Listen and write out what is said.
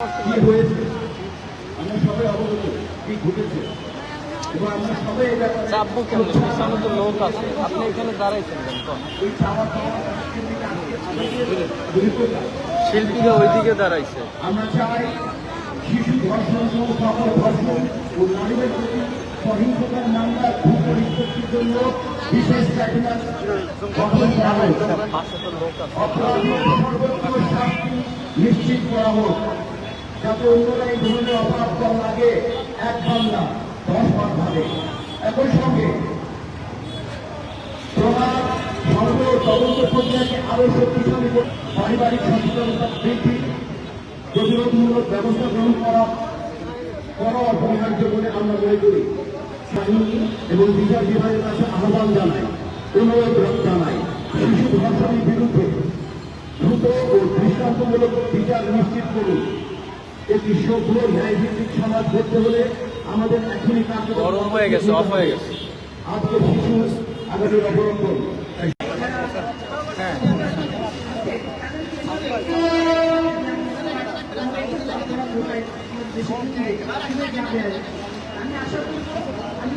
কি হয়েছে? আমরা সবাই অবগত কি ঘটেছে। এবং আমরা সবাই এই ব্যাপারে চাপবো কেমন পিছনে তো লোক আছে। আপনি এখানে দাঁড়াইছেন শিল্পীরা ওইদিকে দাঁড়াইছে। আমরা চাই শিশু ধর্ষণ সহ সকল ধর্ষণ ও নারীদের প্রতি সহিংসতার মামলা দ্রুত জন্য বিশেষ ট্রাইব্যুনাল গঠন করা হোক। পাশে তো লোক আছে। অপরাধীর সর্বোচ্চ শাস্তি নিশ্চিত করা হোক। যাতে অন্যরা এই ধরনের অপরাধ করার আগে একবার না দশ বার ভাবে একই সঙ্গে তদন্ত প্রক্রিয়াকে আরও শক্তিশালী পারিবারিক সচেতনতা বৃদ্ধি, প্রতিরোধমূলক ব্যবস্থা গ্রহণ করা করা অপরিহার্য বলে আমরা মনে করি। এবং বিচার বিভাগের কাছে আহ্বান জানাই, অনুরোধ জানাই, শিশু ধর্ষণের বিরুদ্ধে দ্রুত ও দৃষ্টান্তমূলক বিচার নিশ্চিত করুন। একটি সভ্য ন্যায়ভিত্তিক সমাজ করতে হলে আমাদের এখনই গরম হয়ে গেছে অফ হয়ে গেছে। আজকে শিশু আগামী অবলম্বন হ্যাঁ। আমি আশা করব আমি